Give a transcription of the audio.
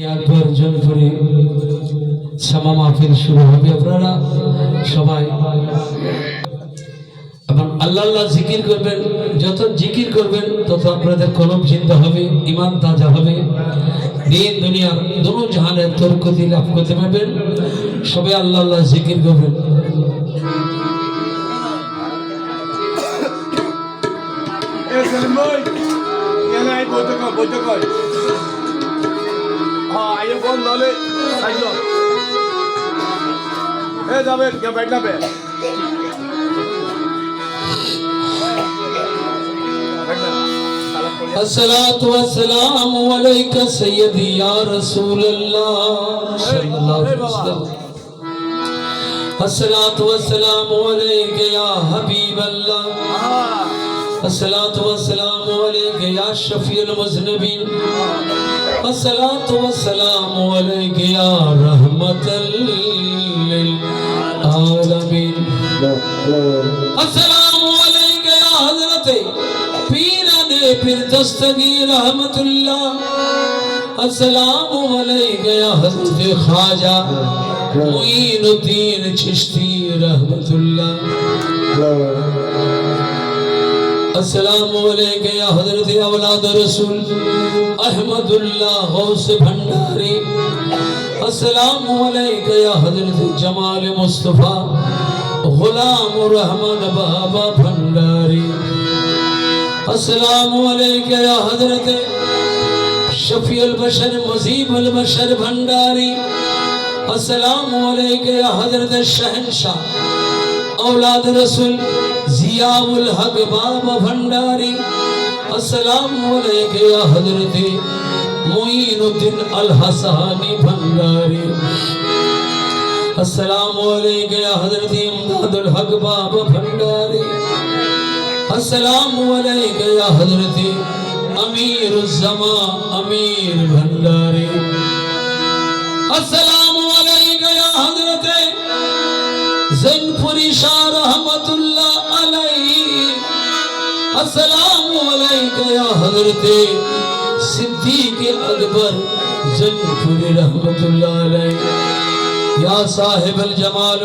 জোর করে শ্যামা মাহফিল শুরু হবে। আপনারা সবাই এবং আল্লাহ আল্লাহ জিকির করবেন, যত জিকির করবেন, তত আপনাদের কলম চিন্তা হবে ইমান তাজা হবে। দিন দুনিয়ার দুনো জাহানের তর্কতি লাভ করতে পারবেন। সবাই আল্লাহ আল্লাহ জিকির করবেন। এ সেলিম کون لالے سائیڈ اے جاوید یہاں بیٹھنا پہ؟ السلام والسلام علیک سیدی یا رسول اللہ صلی اللہ وسلم السلام والسلام یا حبیب اللہ السلام والسلام علیک یا شفیع المذنبین الصلاة والسلام عليك يا رحمة للعالمين السلام عليك يا حضرت پیران پیر دستگی رحمت اللہ السلام علیک یا حضرت خواجہ معین الدین چشتی رحمت اللہ السلام علیک یا حضرت اولاد رسول احمد اللہ غوث بھنڈاری السلام علیک یا حضرت جمال مصطفیٰ غلام الرحمن بابا بھنڈاری السلام علیک یا حضرت شفیع البشر مزیب البشر بھنڈاری السلام علیک یا حضرت شہنشاہ اولاد رسول জিয়াউল হক বাবা ভান্ডারী, আসসালামু আলাইকা ইয়া হযরতে মুঈনুদ্দিন আল হাসানি ভান্ডারী। আসসালামু আলাইকা ইয়া হযরতে ইমদাদুল হক বাবা ভান্ডারী। আসসালামু আলাইকা ইয়া হযরতে আমিরুজ জামা আমির ভান্ডারী। আসসালামু আলাইকা ইয়া হযরতে জৈনপুরি শাহ السلام علیک یا حضرت صدیق اکبر زنپوری رحمت اللہ علیہ۔ یا صاحب الجمال